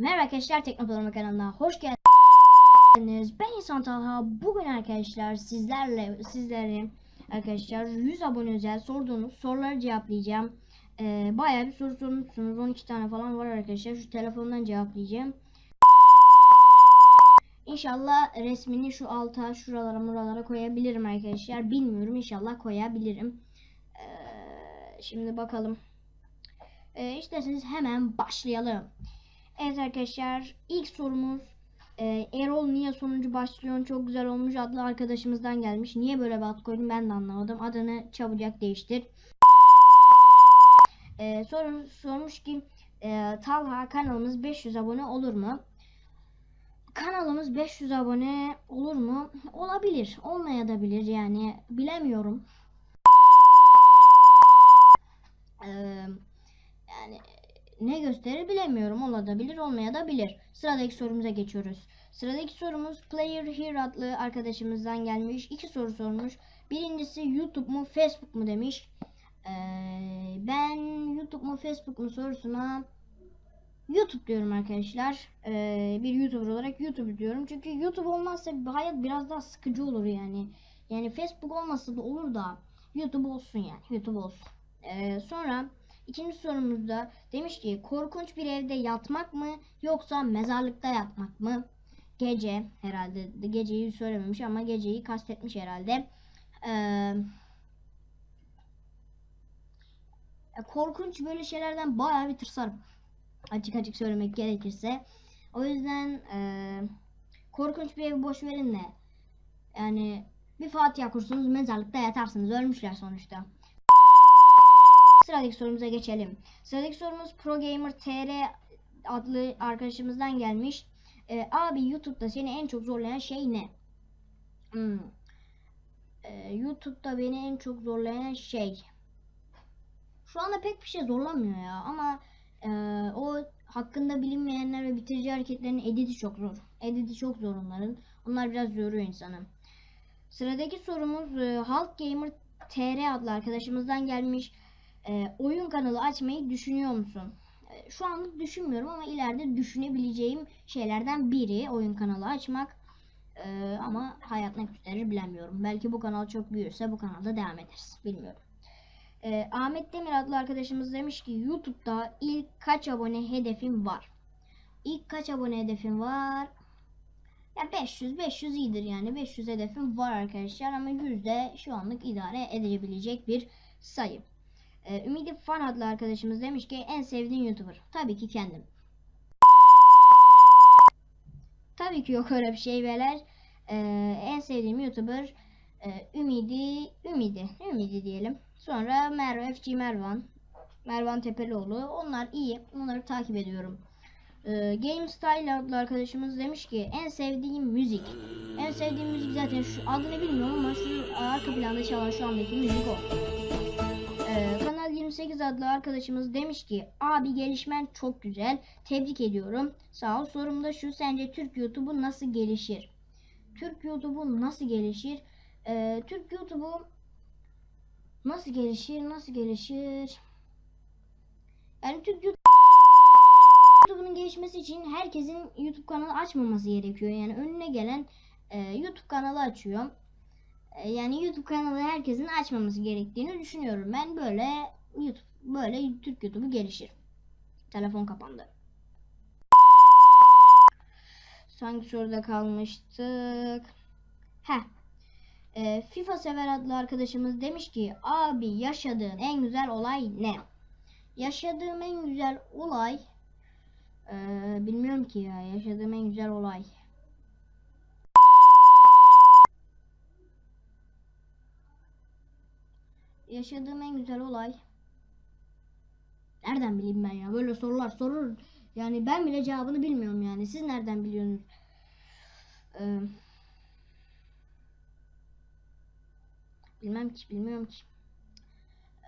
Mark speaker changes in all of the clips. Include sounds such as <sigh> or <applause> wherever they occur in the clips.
Speaker 1: Merhaba arkadaşlar Teknoplama kanalına hoş geldiniz. Ben İnsan Talha. Bugün arkadaşlar sizlerle sizlerin arkadaşlar 100 abone özel sorduğunuz soruları cevaplayacağım. Ee, bayağı bir soru sormuşsunuz. 12 tane falan var arkadaşlar. Şu telefondan cevaplayacağım. İnşallah resmini şu alta şuralara muralara koyabilirim arkadaşlar. Bilmiyorum inşallah koyabilirim. Ee, şimdi bakalım. Ee, isterseniz hemen başlayalım. Evet arkadaşlar ilk sorumuz e, Erol niye sonuncu başlıyor çok güzel olmuş adlı arkadaşımızdan gelmiş. Niye böyle bir ad koydum ben de anlamadım. Adını çabucak değiştir. E, soru, sormuş ki e, Talha kanalımız 500 abone olur mu? Kanalımız 500 abone olur mu? Olabilir. Olmayabilir yani bilemiyorum. Ee, yani ne gösterir bilemiyorum. Olabilir, olmayabilir. Sıradaki sorumuza geçiyoruz. Sıradaki sorumuz Player Here adlı arkadaşımızdan gelmiş. İki soru sormuş. Birincisi YouTube mu Facebook mu demiş. Ee, ben YouTube mu Facebook mu sorusuna YouTube diyorum arkadaşlar. Ee, bir YouTuber olarak YouTube diyorum. Çünkü YouTube olmazsa hayat biraz daha sıkıcı olur yani. Yani Facebook olmasa da olur da YouTube olsun yani. YouTube olsun. Ee, sonra ikinci sorumuzda demiş ki korkunç bir evde yatmak mı yoksa mezarlıkta yatmak mı? Gece herhalde geceyi söylememiş ama geceyi kastetmiş herhalde. Ee, korkunç böyle şeylerden bayağı bir tırsarım. Açık açık söylemek gerekirse. O yüzden e, korkunç bir evi boş verin de yani bir Fatiha kursunuz mezarlıkta yatarsınız. Ölmüşler sonuçta. Sıradaki sorumuza geçelim. Sıradaki sorumuz Pro Gamer TR adlı arkadaşımızdan gelmiş. E, abi YouTube'da seni en çok zorlayan şey ne? Hmm. E, YouTube'da beni en çok zorlayan şey. Şu anda pek bir şey zorlamıyor ya ama e, o hakkında bilinmeyenler ve bitirici hareketlerin editi çok zor. Editi çok zor onların. Onlar biraz yoruyor insanı. Sıradaki sorumuz e, Hulk Gamer TR adlı arkadaşımızdan gelmiş. E, oyun kanalı açmayı düşünüyor musun? E, şu anlık düşünmüyorum ama ileride düşünebileceğim şeylerden biri oyun kanalı açmak. E, ama hayat ne gösterir bilemiyorum. Belki bu kanal çok büyürse bu kanalda devam ederiz. Bilmiyorum. E, Ahmet Demir adlı arkadaşımız demiş ki YouTube'da ilk kaç abone hedefim var? İlk kaç abone hedefim var? Ya 500 500 iyidir yani 500 hedefim var arkadaşlar ama 100 de şu anlık idare edebilecek bir sayı. Ee, Ümidi Fan adlı arkadaşımız demiş ki en sevdiğin YouTuber. Tabii ki kendim. Tabii ki yok öyle bir şey beyler. Ee, en sevdiğim YouTuber e, Ümidi, Ümidi, Ümidi diyelim. Sonra Merve FG Mervan, Mervan Tepelioğlu. Onlar iyi. Onları takip ediyorum. Ee, Game Style adlı arkadaşımız demiş ki en sevdiğim müzik. En sevdiğim müzik zaten şu adını bilmiyorum ama şu arka planda çalan şu andaki müzik o. Ee, Kanal 28 adlı arkadaşımız demiş ki abi gelişmen çok güzel. Tebrik ediyorum. Sağ ol. Sorum da şu sence Türk YouTube'u nasıl gelişir? Türk YouTube'u nasıl gelişir? Ee, Türk YouTube'u nasıl gelişir? Nasıl gelişir? Yani Türk YouTube'un gelişmesi için herkesin YouTube kanalı açmaması gerekiyor. Yani önüne gelen e, YouTube kanalı açıyor. E, yani YouTube kanalı herkesin açmaması gerektiğini düşünüyorum. Ben böyle YouTube böyle Türk YouTube'u gelişir. Telefon kapandı. Sanki soruda kalmıştık. Heh. E, FIFA sever adlı arkadaşımız demiş ki abi yaşadığın en güzel olay ne? Yaşadığım en güzel olay ee, bilmiyorum ki ya yaşadığım en güzel olay. Yaşadığım en güzel olay. Nereden bileyim ben ya? Böyle sorular sorur. Yani ben bile cevabını bilmiyorum yani. Siz nereden biliyorsunuz? Ee, bilmem ki, bilmiyorum ki.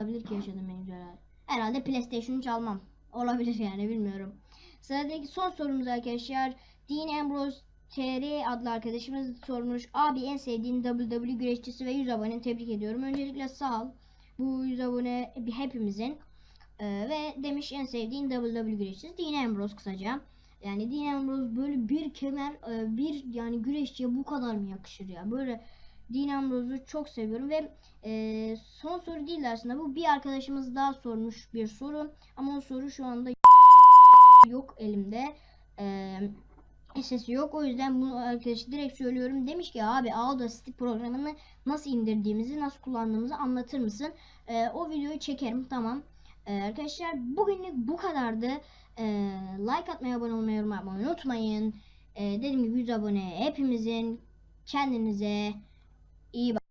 Speaker 1: Olabilir ki yaşadığım en güzel olay. Herhalde PlayStation'ı çalmam. Olabilir yani bilmiyorum. Sıradaki son sorumuz arkadaşlar. Dean Ambrose TR adlı arkadaşımız sormuş. Abi en sevdiğin WWE güreşçisi ve 100 abone tebrik ediyorum. Öncelikle sağ ol. Bu 100 abone hepimizin. Ee, ve demiş en sevdiğin WWE güreşçisi Dean Ambrose kısaca. Yani Dean Ambrose böyle bir kemer e, bir yani güreşçiye bu kadar mı yakışır ya? Böyle Dean Ambrose'u çok seviyorum ve e, son soru değil aslında bu bir arkadaşımız daha sormuş bir soru ama o soru şu anda <laughs> yok elimde. E, sesi yok. O yüzden bunu arkadaşı direkt söylüyorum. Demiş ki abi Audacity programını nasıl indirdiğimizi, nasıl kullandığımızı anlatır mısın? Ee, o videoyu çekerim. Tamam. Ee, arkadaşlar bugünlük bu kadardı. Ee, like atmayı, abone olmayı, yorum yapmayı unutmayın. Ee, dediğim gibi 100 abone hepimizin. Kendinize iyi bakın.